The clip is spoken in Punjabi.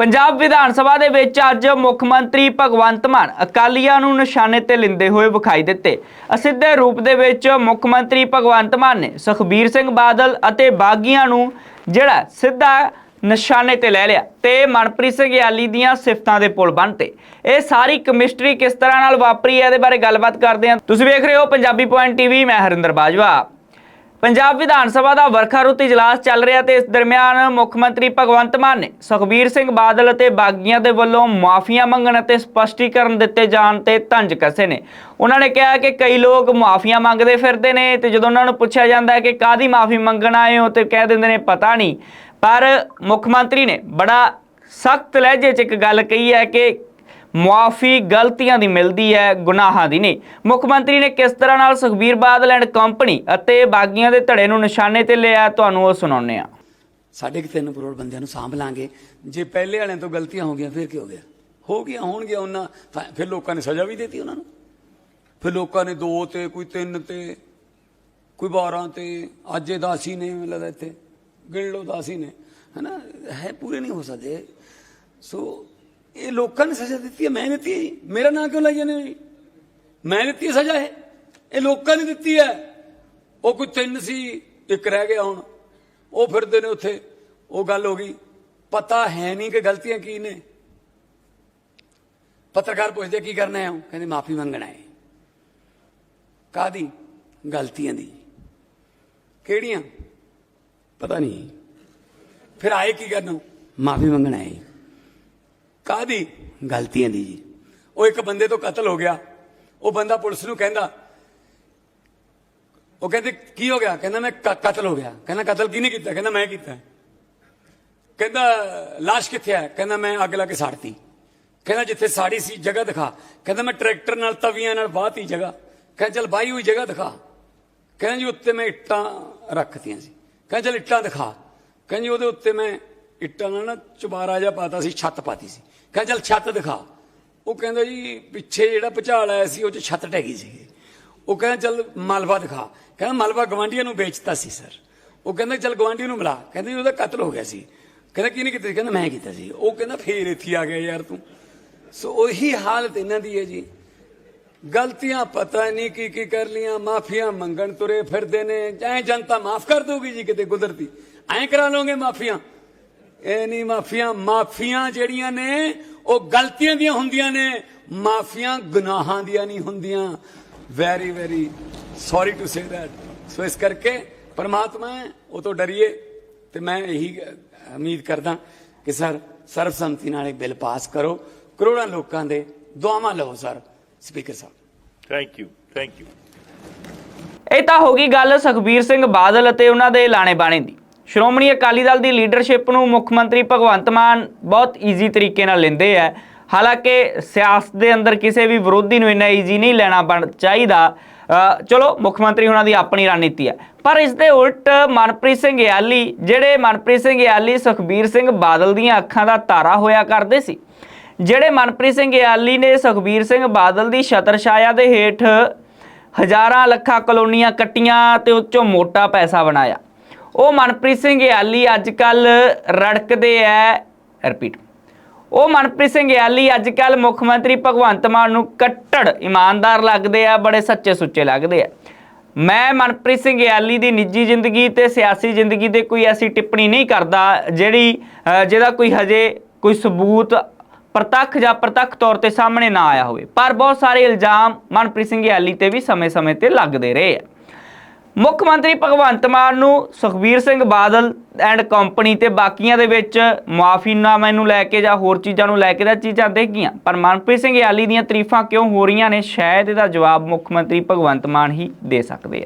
ਪੰਜਾਬ ਵਿਧਾਨ ਸਭਾ ਦੇ ਵਿੱਚ ਅੱਜ ਮੁੱਖ ਮੰਤਰੀ ਭਗਵੰਤ ਮਾਨ ਅਕਾਲੀਆਂ ਨੂੰ ਨਿਸ਼ਾਨੇ ਤੇ ਲਿੰਦੇ ਹੋਏ ਵਿਖਾਈ ਦਿੱਤੇ। ਅਸਿੱਧੇ ਰੂਪ ਦੇ ਵਿੱਚ ਮੁੱਖ ਮੰਤਰੀ ਭਗਵੰਤ ਮਾਨ ਨੇ ਸੁਖਬੀਰ ਸਿੰਘ ਬਾਦਲ ਅਤੇ ਬਾਗੀਆਂ ਨੂੰ ਜਿਹੜਾ ਸਿੱਧਾ ਨਿਸ਼ਾਨੇ ਤੇ ਲੈ ਲਿਆ ਤੇ ਮਨਪ੍ਰੀਤ ਸਿੰਘ ਯਾਲੀ ਦੀਆਂ ਸਿਫਤਾਂ ਦੇ ਪੁਲ ਬੰਨਤੇ ਇਹ ਸਾਰੀ ਕੈਮਿਸਟਰੀ ਕਿਸ ਤਰ੍ਹਾਂ ਨਾਲ ਵਾਪਰੀ ਹੈ ਇਹਦੇ ਬਾਰੇ ਗੱਲਬਾਤ ਕਰਦੇ ਹਾਂ। ਤੁਸੀਂ ਵੇਖ ਰਹੇ ਹੋ ਪੰਜਾਬੀ ਪੁਆਇੰਟ ਟੀਵੀ, ਮੈਂ ਹਰਿੰਦਰ ਬਾਜਵਾ। ਪੰਜਾਬ ਵਿਧਾਨ ਸਭਾ ਦਾ ਵਰਖਾ ਰੁੱਤ ਇਜਲਾਸ ਚੱਲ ਰਿਹਾ ਤੇ ਇਸ ਦਰਮਿਆਨ ਮੁੱਖ ਮੰਤਰੀ ਭਗਵੰਤ ਮਾਨ ਨੇ ਸੁਖਬੀਰ ਸਿੰਘ ਬਾਦਲ ਅਤੇ ਬਾਗੀਆਂ ਦੇ ਵੱਲੋਂ ਮਾਫੀਆਂ ਮੰਗਣ ਅਤੇ ਸਪਸ਼ਟੀਕਰਨ ਦਿੱਤੇ ਜਾਣ ਤੇ ਤੰਜ ਕਸੇ ਨੇ। ਉਹਨਾਂ ਨੇ ਕਿਹਾ ਕਿ ਕਈ ਲੋਕ ਮਾਫੀਆਂ ਮੰਗਦੇ ਫਿਰਦੇ ਨੇ ਤੇ ਜਦੋਂ ਉਹਨਾਂ ਨੂੰ ਪੁੱਛਿਆ ਜਾਂਦਾ ਹੈ ਕਿ ਕਾਦੀ ਮਾਫੀ ਮੰਗਣ ਆਏ ਹੋ ਤੇ ਕਹਿ ਦਿੰਦੇ ਨੇ ਪਤਾ ਨਹੀਂ। ਪਰ ਮੁੱਖ ਮੰਤਰੀ ਨੇ ਬੜਾ ਸਖਤ ਲਹਿਜੇ 'ਚ ਇੱਕ ਗੱਲ ਕਹੀ ਹੈ ਕਿ ਮੁਆਫੀ ਗਲਤੀਆਂ ਦੀ ਮਿਲਦੀ ਹੈ, ਗੁਨਾਹਾਂ ਦੀ ਨਹੀਂ। ਮੁੱਖ ਮੰਤਰੀ ਨੇ ਕਿਸ ਤਰ੍ਹਾਂ ਨਾਲ ਸੁਖਬੀਰ ਬਾਦਲ ਐਂਡ ਕੰਪਨੀ ਅਤੇ ਬਾਗੀਆਂ ਦੇ ਧੜੇ ਨੂੰ ਨਿਸ਼ਾਨੇ ਤੇ ਲਿਆ, ਤੁਹਾਨੂੰ ਉਹ ਸੁਣਾਉਂਦੇ ਆ ਸਾਢੇ ਕੁ ਤਿੰਨ ਕਰੋੜ ਬੰਦਿਆਂ ਨੂੰ ਸਾਂਭ ਲਾਂਗੇ। ਜੇ ਪਹਿਲੇ ਵਾਲਿਆਂ ਤੋਂ ਗਲਤੀਆਂ ਹੋ ਗਈਆਂ, ਫਿਰ ਕੀ ਹੋ ਗਿਆ? ਹੋ ਗਿਆ ਹੋਣਗੀਆਂ ਉਹਨਾਂ ਫਿਰ ਲੋਕਾਂ ਨੇ ਸਜ਼ਾ ਵੀ ਦਿੱਤੀ ਉਹਨਾਂ ਨੂੰ। ਫਿਰ ਲੋਕਾਂ ਨੇ ਦੋ ਤੇ, ਕੋਈ ਤਿੰਨ ਤੇ, ਕੋਈ 12 ਤੇ, ਅੱਜ ਇਹ ਦਾਸੀ ਨੇ ਮੈਨੂੰ ਲੱਗਦਾ ਇੱਥੇ। ਗਿਣ ਲਓ ਦਾਸੀ ਨੇ, ਹਨਾ? ਹੈ ਪੂਰੇ ਨਹੀਂ ਹੋ ਸਕਦੇ। ਸੋ ਇਹ ਲੋਕਾਂ ਨੇ ਸਜ਼ਾ ਦਿੱਤੀ ਹੈ, ਮੈਂ ਦਿੱਤੀ। ਹੈ ਜੀ ਮੇਰਾ ਨਾਂ ਕਿਉਂ ਲਾਈ ਜਾਂਦੇ ਜੀ ਮੈਂ ਦਿੱਤੀ ਹੈ ਸਜ਼ਾ ਇਹ। ਇਹ ਲੋਕਾਂ ਨੇ ਦਿੱਤੀ ਹੈ। ਉਹ ਕੋਈ ਤਿੰਨ ਸੀ, ਇੱਕ ਰਹਿ ਗਿਆ ਹੁਣ। ਉਹ ਫਿਰਦੇ ਨੇ ਉੱਥੇ। ਉਹ ਗੱਲ ਹੋ ਗਈ। ਪਤਾ ਹੈ ਨਹੀਂ ਕਿ ਗਲਤੀਆਂ ਕੀ ਨੇ। ਪੱਤਰਕਾਰ ਪੁੱਛਦੇ ਕੀ ਕਰਨਾ ਹੈ? ਉਹ ਕਹਿੰਦੇ, ਮਾਫੀ ਮੰਗਣਾ ਹੈ। ਕਾਦੀ ਗਲਤੀਆਂ ਦੀ। ਕਿਹੜੀਆਂ? ਪਤਾ ਨਹੀਂ। ਫਿਰ ਆਏ ਕੀ ਕਰਨ? ਮਾਫੀ ਮੰਗਣਾ ਹੈ। ਕਾਦੀ ਗਲਤੀਆਂ ਦੀ ਜੀ। ਉਹ ਇੱਕ ਬੰਦੇ ਤੋਂ ਕਤਲ ਹੋ ਗਿਆ। ਉਹ ਬੰਦਾ ਪੁਲਿਸ ਨੂੰ ਕਹਿੰਦਾ, ਉਹ ਕਹਿੰਦੇ, ਕੀ ਹੋ ਗਿਆ? ਕਹਿੰਦਾ, ਮੈਂ ਕਤਲ ਹੋ ਗਿਆ। ਕਹਿੰਦਾ, ਕਤਲ ਕਿਹਨੇ ਕੀਤਾ? ਕਹਿੰਦਾ, ਮੈਂ ਕੀਤਾ। ਕਹਿੰਦਾ লাশ ਕਿੱਥੇ ਹੈ? ਕਹਿੰਦਾ, ਮੈਂ ਅੱਗ ਲਾ ਕੇ ਸਾੜਤੀ। ਕਹਿੰਦਾ, ਜਿੱਥੇ ਸਾੜੀ ਸੀ, ਜਗ੍ਹਾ ਦਿਖਾ। ਕਹਿੰਦਾ, ਮੈਂ ਟਰੈਕਟਰ ਨਾਲ, ਤਵੀਆਂ ਨਾਲ ਬਾਹਤੀ ਜਗ੍ਹਾ। ਕਹਿੰਦਾ, ਚਲ ਬਾਈ ਹੋਈ ਜਗ੍ਹਾ ਦਿਖਾ। ਕਹਿੰਦਾ, ਜੀ, ਉੱਤੇ ਮੈਂ ਇੱਟਾਂ ਰੱਖਤੀਆਂ ਸੀ। ਕਹਿੰਦਾ, ਚਲ ਇੱਟਾਂ ਦਿਖਾ। ਕਹਿੰਦਾ, ਜੀ, ਉਹਦੇ ਉੱਤੇ ਮੈਂ ਇੱਟਾਂ ਨਾਲ ਨਾ ਚੁਬਾਰਾ ਜਿਹਾ ਪਾਤਾ ਸੀ, ਛੱਤ ਪਾਤੀ ਸੀ। ਕਹਿੰਦਾ, ਚੱਲ ਛੱਤ ਦਿਖਾ ਉਹ ਕਹਿੰਦਾ ਜੀ, ਪਿੱਛੇ ਜਿਹੜਾ ਭੁਚਾਲ ਆਇਆ ਸੀ, ਉਹ ਚ ਛੱਤ ਟੈਗੀ ਸੀ ਉਹ ਕਹਿੰਦਾ, ਚੱਲ ਮਲਵਾ ਦਿਖਾ ਕਹਿੰਦਾ, ਮਲਬਾ ਗਵਾਂਢੀਆਂ ਨੂੰ ਵੇਚਤਾ ਸੀ, ਸਰ। ਉਹ ਕਹਿੰਦਾ, ਚੱਲ ਗਵਾਂਢੀ ਨੂੰ ਮਿਲਾ ਕਹਿੰਦਾ ਉਹਦਾ ਕਤਲ ਹੋ ਗਿਆ ਸੀ। ਕਹਿੰਦਾ, ਕਿਹਨੇ ਕੀਤਾ ਕਹਿੰਦਾ, ਮੈਂ ਕੀਤਾ ਸੀ। ਉਹ ਕਹਿੰਦਾ, ਫੇਰ ਇੱਥੇ ਆ ਗਿਆ ਯਾਰ ਤੂੰ। ਸੋ ਉਹੀ ਹਾਲਤ ਇਹਨਾਂ ਦੀ ਹੈ ਜੀ। ਗਲਤੀਆਂ ਪਤਾ ਨਹੀਂ ਕੀ ਕੀ ਕਰ ਲੀਆਂ, ਮਾਫੀਆਂ ਮੰਗਣ ਤੁਰੇ ਫਿਰਦੇ ਨੇ। ਐ ਜਨਤਾ ਮਾਫ ਕਰ ਦੋਗੀ ਜੀ ਕਿਤੇ ਕੁਦਰਤੀ। ਐਂ ਕਰਾ ਲਓਗੇ ਮਾਫੀਆਂ। ਇਹ ਨਹੀਂ ਮਾਫੀਆਂ ਮਾਫੀਆਂ ਜਿਹੜੀਆਂ ਨੇ ਉਹ ਗਲਤੀਆਂ ਦੀਆਂ ਹੁੰਦੀਆਂ ਨੇ। ਮਾਫੀਆਂ ਗੁਨਾਹਾਂ ਦੀਆਂ ਨਹੀਂ ਹੁੰਦੀਆਂ। Very very sorry to say that so ਇਸ ਕਰਕੇ ਪਰਮਾਤਮਾ ਹੈ, ਉਹ ਤੋਂ ਡਰੀਏ। ਤੇ ਮੈਂ ਇਹੀ ਉਮੀਦ ਕਰਦਾ ਕਿ ਸਰ ਸਰਬਸੰਮਤੀ ਨਾਲ ਇਹ ਬਿੱਲ ਪਾਸ ਕਰੋ। ਕਰੋੜਾਂ ਲੋਕਾਂ ਦੇ ਦੁਆਵਾਂ ਲਓ ਸਰ ਸਪੀਕਰ ਸਾਹਿਬ। Thank you. Thank you. ਇਹ ਤਾਂ ਹੋ ਗਈ ਗੱਲ ਸੁਖਬੀਰ ਸਿੰਘ ਬਾਦਲ ਅਤੇ ਉਹਨਾਂ ਦੇ ਲਾਣੇ ਬਾਣੇ ਦੀ। ਸ਼੍ਰੋਮਣੀ ਅਕਾਲੀ ਦਲ ਦੀ ਲੀਡਰਸ਼ਿਪ ਨੂੰ ਮੁੱਖ ਮੰਤਰੀ ਭਗਵੰਤ ਮਾਨ ਬਹੁਤ ਈਜ਼ੀ ਤਰੀਕੇ ਨਾਲ ਲੈਂਦੇ ਆ। ਹਾਲਾਂਕਿ ਸਿਆਸਤ ਦੇ ਅੰਦਰ ਕਿਸੇ ਵੀ ਵਿਰੋਧੀ ਨੂੰ ਇੰਨਾ ਈਜ਼ੀ ਨਹੀਂ ਲੈਣਾ ਬਣ ਚਾਹੀਦਾ। ਚਲੋ, ਮੁੱਖ ਮੰਤਰੀ ਉਹਨਾਂ ਦੀ ਆਪਣੀ ਰਣਨੀਤੀ ਹੈ ਪਰ ਇਸ ਦੇ ਉਲਟ ਮਨਪ੍ਰੀਤ ਸਿੰਘ ਯਾਲੀ, ਜਿਹੜੇ ਮਨਪ੍ਰੀਤ ਸਿੰਘ ਯਾਲੀ ਸੁਖਬੀਰ ਸਿੰਘ ਬਾਦਲ ਦੀਆਂ ਅੱਖਾਂ ਦਾ ਤਾਰਾ ਹੋਇਆ ਕਰਦੇ ਸੀ, ਜਿਹੜੇ ਮਨਪ੍ਰੀਤ ਸਿੰਘ ਯਾਲੀ ਨੇ ਸੁਖਬੀਰ ਸਿੰਘ ਬਾਦਲ ਦੀ ਛਤਰ ਛਾਇਆ ਦੇ ਹੇਠ ਹਜ਼ਾਰਾਂ ਲੱਖਾਂ ਕਲੋਨੀਆਂ ਕੱਟੀਆਂ ਤੇ ਉਹ 'ਚੋਂ ਮੋਟਾ ਪੈਸਾ ਬਣਾਇਆ। ਉਹ ਮਨਪ੍ਰੀਤ ਸਿੰਘ ਯਾਲੀ ਅੱਜ ਕੱਲ ਰੜਕਦੇ ਐ ਰਿਪੀਟ ਉਹ ਮਨਪ੍ਰੀਤ ਸਿੰਘ ਯਾਲੀ ਅੱਜ ਕੱਲ ਮੁੱਖ ਮੰਤਰੀ ਭਗਵੰਤ ਮਾਨ ਨੂੰ ਕੱਟੜ ਇਮਾਨਦਾਰ ਲੱਗਦੇ ਆ, ਬੜੇ ਸੱਚੇ ਸੁੱਚੇ ਲੱਗਦੇ ਆ। ਮੈਂ ਮਨਪ੍ਰੀਤ ਸਿੰਘ ਯਾਲੀ ਦੀ ਨਿੱਜੀ ਜ਼ਿੰਦਗੀ ਤੇ ਸਿਆਸੀ ਜ਼ਿੰਦਗੀ ਤੇ ਕੋਈ ਐਸੀ ਟਿੱਪਣੀ ਨਹੀਂ ਕਰਦਾ, ਜਿਹੜੀ ਜਿਹਦਾ ਕੋਈ ਹਜੇ ਕੋਈ ਸਬੂਤ ਪ੍ਰਤੱਖ ਜਾਂ ਪ੍ਰਤੱਖ ਤੌਰ ਤੇ ਸਾਹਮਣੇ ਨਾ ਆਇਆ ਹੋਵੇ। ਪਰ ਬਹੁਤ ਸਾਰੇ ਇਲਜ਼ਾਮ ਮਨਪ੍ਰੀਤ ਸਿੰਘ ਯਾਲੀ ਤੇ ਵੀ ਸਮੇਂ-ਸਮੇਂ ਤੇ ਲੱਗਦੇ ਰਹੇ ਆ। ਮੁੱਖ ਮੰਤਰੀ ਭਗਵੰਤ ਮਾਨ ਨੂੰ ਸੁਖਬੀਰ ਸਿੰਘ ਬਾਦਲ ਐਂਡ ਕੰਪਨੀ ਤੇ ਬਾਕੀਆਂ ਦੇ ਵਿੱਚ ਮੁਆਫੀਨਾਮੇ ਨੂੰ ਲੈ ਕੇ ਜਾਂ ਹੋਰ ਚੀਜ਼ਾਂ ਨੂੰ ਲੈ ਕੇ ਤਾਂ ਚੀਜ਼ਾਂ ਦੇਖੀਆਂ ਪਰ ਮਨਪ੍ਰੀਤ ਸਿੰਘ ਯਾਲੀ ਦੀਆਂ ਤਾਰੀਫਾਂ ਕਿਉਂ ਹੋ ਰਹੀਆਂ ਨੇ? ਸ਼ਾਇਦ ਇਹਦਾ ਜਵਾਬ ਮੁੱਖ ਮੰਤਰੀ ਭਗਵੰਤ ਮਾਨ ਹੀ ਦੇ ਸਕਦੇ ਆ।